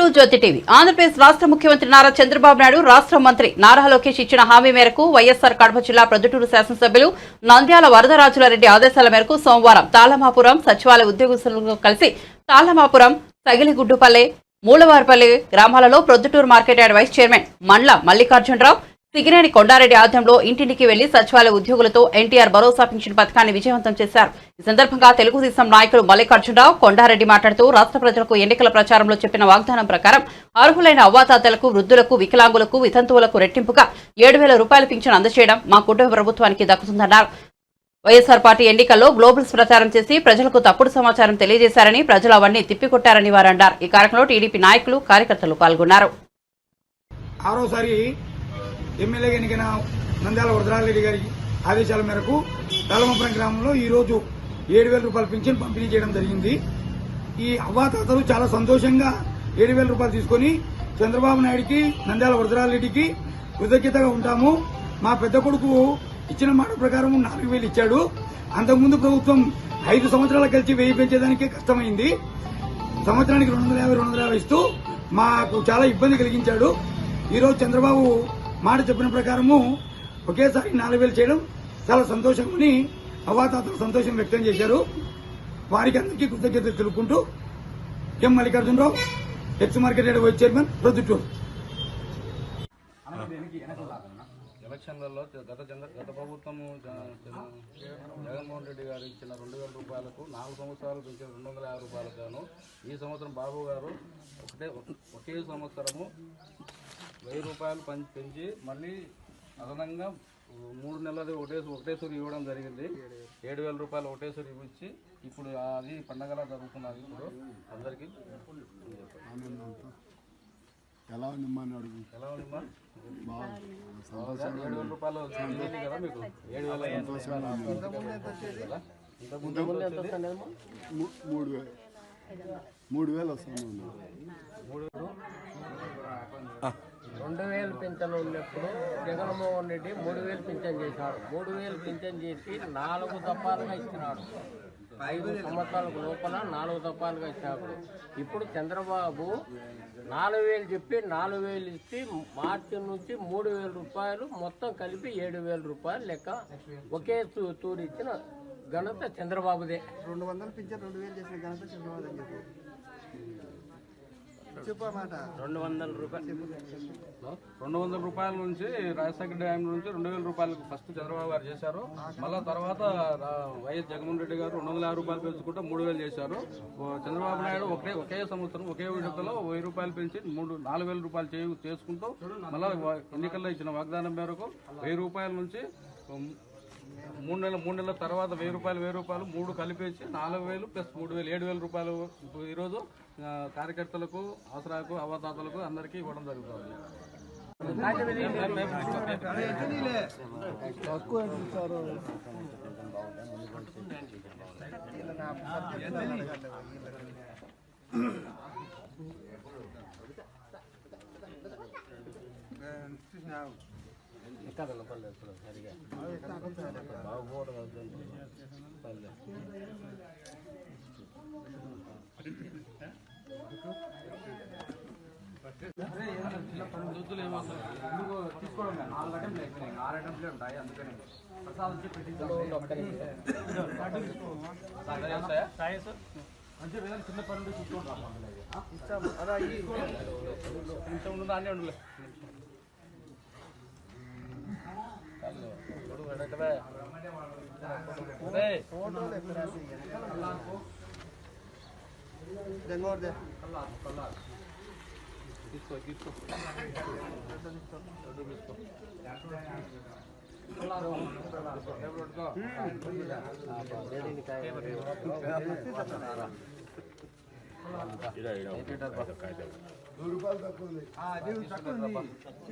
To Jyothi TV. Andhra Pradesh రాష్ట్ర ముఖ్యమంత్రి నారా చంద్రబాబు నాయుడు రాష్ట్ర మంత్రి నారా లోకేష్ ఇచ్చిన హామీ మేరకు వైఎస్సార్ కడప జిల్లా ప్రొద్దుటూరు శాసనసభ్యులు నంద్యాల వరదరాజులారెడ్డి ఆదేశాల మేరకు సోమవారం తాళమాపురం సచివాలయ ఉద్యోగస్తులతో కలిసి తాళమాపురం తగిలిగుడ్డుపల్లె మూలవారిపల్లి గ్రామాలలో Proddatur market yard vice chairman Mandla Mallikarjuna Rao Sigineni Kondareddy ఆధ్వర్యంలో ఇంటింటికి వెళ్ళి సచివాలయ ఉద్యోగులతో ఎన్టీఆర్ భరోసా పెన్షన్ పథకాన్ని విజయవంతం చేశారు. ఈ సందర్భంగా తెలుగుదేశం నాయకులు మల్లికార్జునరావు కొండారెడ్డి మాట్లాడుతూ రాష్ట్ర ప్రజలకు ఎన్నికల ప్రచారంలో చెప్పిన వాగ్దానం ప్రకారం అర్హులైన అవ్వాతాతలకు వృద్ధులకు వికలాంగులకు వితంతువులకు రెట్టింపుగా ఏడు వేల రూపాయల పింఛన్ అందజేయడం మా కుటుంబ ప్రభుత్వానికి దక్కుతుందన్నారు. వైఎస్ఆర్ పార్టీ ఎన్నికల్లో గ్లోబల్స్ ప్రచారం చేసి ప్రజలకు తప్పుడు సమాచారం తెలియజేశారని ప్రజలు అవన్నీ తిప్పికొట్టారని వారన్నారు ఈ కార్యక్రమంలో టీడీపీ నాయకులు కార్యకర్తలు పాల్గొన్నారు. ఆరోసారి ఎమ్మెల్యేగా ఎన్నికైన నంద్యాల వరదరాజరెడ్డి గారి ఆదేశాల మేరకు తలమపురం గ్రామంలో ఈరోజు ఏడు వేల రూపాయల పింఛన్ పంపిణీ చేయడం జరిగింది. ఈ అవ్వాతాతలు చాలా సంతోషంగా ఏడు వేల రూపాయలు తీసుకొని చంద్రబాబు నాయుడికి నంద్యాల వరదరాజరెడ్డికి కృతజ్ఞతగా ఉంటాము. మా పెద్ద కొడుకు ఇచ్చిన మాట ప్రకారం నాలుగు వేలు ఇచ్చాడు. అంతకుముందు ప్రభుత్వం ఐదు సంవత్సరాల కలిసి వెయ్యి పెంచేదానికే కష్టమైంది. సంవత్సరానికి రెండు వందల యాభై రెండు వందల యాభై ఇస్తూ మాకు చాలా ఇబ్బంది కలిగించాడు. ఈరోజు చంద్రబాబు మాట చెప్పిన ప్రకారము ఒకేసారి నాలుగు వేలు చేయడం చాలా సంతోషమని అవాతాతలు సంతోషం వ్యక్తం చేశారు. వారికి అందరికీ కృతజ్ఞతలు తెలుపుకుంటూ M Mallikarjuna Rao ex market yard vice chairman Proddatur ఎలక్షన్లలో గత గత ప్రభుత్వము జగన్మోహన్ రెడ్డి గారు ఇచ్చిన రెండు వేల రూపాయలకు నాలుగు సంవత్సరాలు పెంచిన రెండు వందల యాభై రూపాయలకు గాను ఈ సంవత్సరం బాబు గారు ఒకటే ఒకే సంవత్సరము వెయ్యి రూపాయలు పం- పెంచి మళ్ళీ అదనంగా మూడు నెలలు ఒకటే ఒకటేసారి ఇవ్వడం జరిగింది. ఏడు వేల రూపాయలు ఒకటేసారి ఇవ్వచ్చు ఇప్పుడు అది పండగలా జరుగుతున్నది ఇప్పుడు అందరికీ. ఎలా ఉందమ్మా అని అడుగు. ఎలా ఉందమ్మా? ఏడు వేల రూపాయలు వచ్చింది కదా మీకు? ఏడు వేల మూడు వేలు మూడు వేలు? వస్తుంది రెండు వేలు పింఛన్ ఉన్నప్పుడు జగన్మోహన్ రెడ్డి మూడు వేలు పింఛన్ చేశాడు. మూడు వేలు పింఛన్ చేసి నాలుగు దఫాలుగా ఇచ్చినాడు. ఐదు సంవత్సరాలకు లోపల నాలుగు దఫాలుగా ఇచ్చాడు. ఇప్పుడు చంద్రబాబు నాలుగు వేలు చెప్పి నాలుగు వేలు ఇచ్చి మార్చి నుంచి మూడు వేల రూపాయలు మొత్తం కలిపి ఏడు వేల రూపాయలు లెక్క ఒకే తూ- తూరి ఇచ్చిన ఘనత చంద్రబాబుదే. రెండు వందలు పింఛన్ రెండు వేలు చేసిన ఘనత చంద్రబాబు రెండు వందల రూపాయలు. రెండు వందల రూపాయల నుంచి రాజశేఖర డ్యామ్ నుంచి రెండు వేల రూపాయలకు ఫస్ట్ చంద్రబాబు గారు చేశారు. మళ్ళా తర్వాత వైఎస్ జగన్మోహన్ రెడ్డి గారు రెండు వందల యాభై రూపాయలు పెంచుకుంటూ మూడు వేలు చేశారు. చంద్రబాబు నాయుడు ఒకే ఒకే సంవత్సరం ఒకే విడతలో వెయ్యి రూపాయలు పెంచి మూడు నాలుగు వేల రూపాయలు చేసుకుంటూ మళ్ళా ఎన్నికల్లో ఇచ్చిన వాగ్దానం మేరకు వెయ్యి రూపాయల నుంచి మూడు నెలల మూడు నెలల తర్వాత వెయ్యి రూపాయలు వెయ్యి రూపాయలు మూడు కలిపేసి నాలుగు వేలు ప్లస్ మూడు వేలు ఏడు వేల రూపాయలు ఈరోజు కార్యకర్తలకు అవసరాలకు అవదాతలకు అందరికీ ఇవ్వడం జరుగుతుంది. దుద్దులు ఏమవుతుంది ఎందుకు తీసుకోవడం లేదు. నాలుగు ఐటెంలు అయిపోయినాయి ఆరు ఐటెంలే ఉంటాయి అందుకని ప్రసాద్ వచ్చి పెట్టించాలి మంచిగా చిన్న పనులు చూసుకోండి అన్నీ ఉండలే తీసుకో తీసుకో లడ్డు తీసుకో కల్లారు. తీసుకో, టేబుల్ పెట్టుకో. నూరు రూపాయలు తక్కువ ఉంది